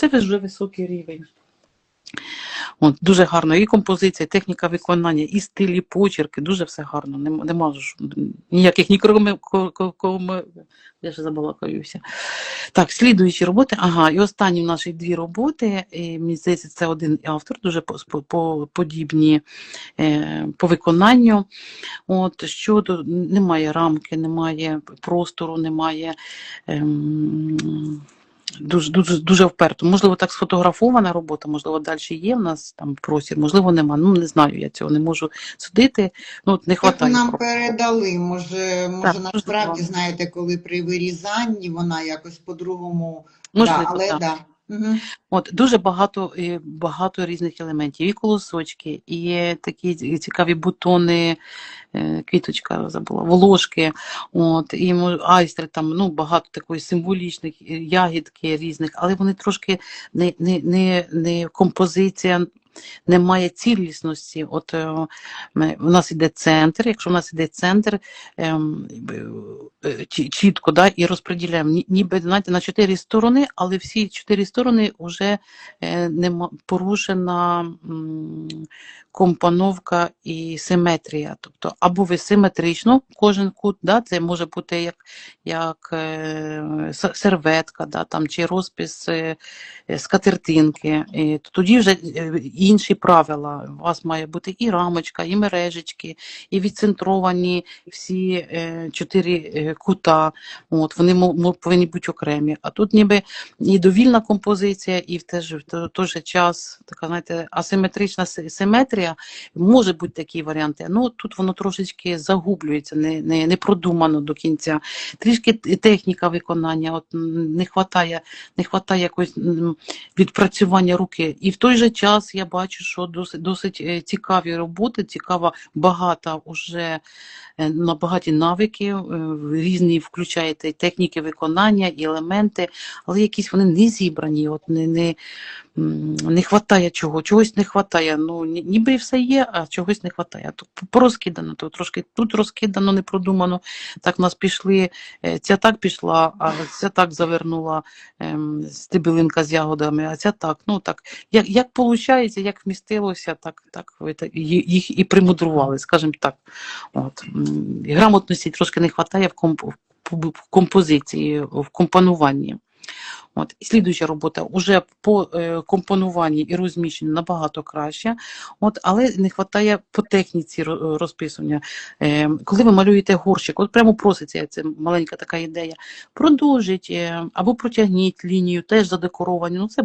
Це вже високий рівень. От, дуже гарно. І композиція, і техніка виконання, і стиль, і почерки, дуже все гарно. Нема, нема ніяких нікроми, я ще забалакаюся. Так, слідуючі роботи. Ага, і останні наші дві роботи. І, мені здається, це один автор, дуже по, по, по, подібні е, по виконанню. От, щодо немає рамки, немає простору, немає. Ем, Дуже дуже дуже вперто. Можливо, так сфотографована робота, можливо, далі є в нас там просір, можливо, нема. Ну не знаю, я цього не можу судити. Ну от не Так нам передали. Може, може Так, насправді, можливо. знаєте, коли при вирізанні вона якось по-другому. Можливо, да, але так. да. Угу. От дуже багато багато різних елементів. І колосочки, і такі цікаві бутони, е, квіточка забула, волошки, от, і айстри, там ну багато такої символічних е, ягідки різних, але вони трошки не, не, не, не композиція. Немає цілісності. От е, ми- у нас іде центр. Якщо в нас іде центр, ем, е, чітко да, і розподіляємо ніби знаєте, на чотири сторони, але всі чотири сторони вже е, нема, порушена компоновка і симетрія. Тобто, або ви симетрично кожен кут, да, це може бути як, як е, серветка, да, там, чи розпис е, е, скатертинки. І тоді вже інші правила. У вас має бути і рамочка, і мережечки, і відцентровані всі чотири кута. От, вони повинні бути окремі. А тут ніби і довільна композиція, і в той же, час така, знаєте, асиметрична си- симетрія. Може бути такі варіанти. Ну тут воно трошечки загублюється, не, не, не продумано до кінця. Трішки техніка виконання, от не хватає, не хватає якось відпрацювання руки. І в той же час я бачу, що досить, досить е, цікаві роботи, цікава, багата уже е, на багаті навики, е, різні включаєте техніки виконання, і елементи, але якісь вони не зібрані, от не, не, не хватає чого, чогось не хватає. Ну, ніби все є, а чогось не. То порозкидано, то трошки тут розкидано, не продумано. Так нас пішли, е, ця так пішла, а ця так завернула ем, стебелинка з ягодами, а ця так. Ну так, як, виходить, як вмістилося, так, так їх і примудрували, скажімо так. От. Грамотності трошки не вистачає в композиції, в компонуванні. От. І слідуюча робота вже по е, компонуванні і розміщенню набагато краще, от, але не вистачає по техніці розписування. Е, коли ви малюєте горщик, от прямо проситься, це маленька така ідея, продовжіть е, або протягніть лінію, теж задекоровані. Ну, це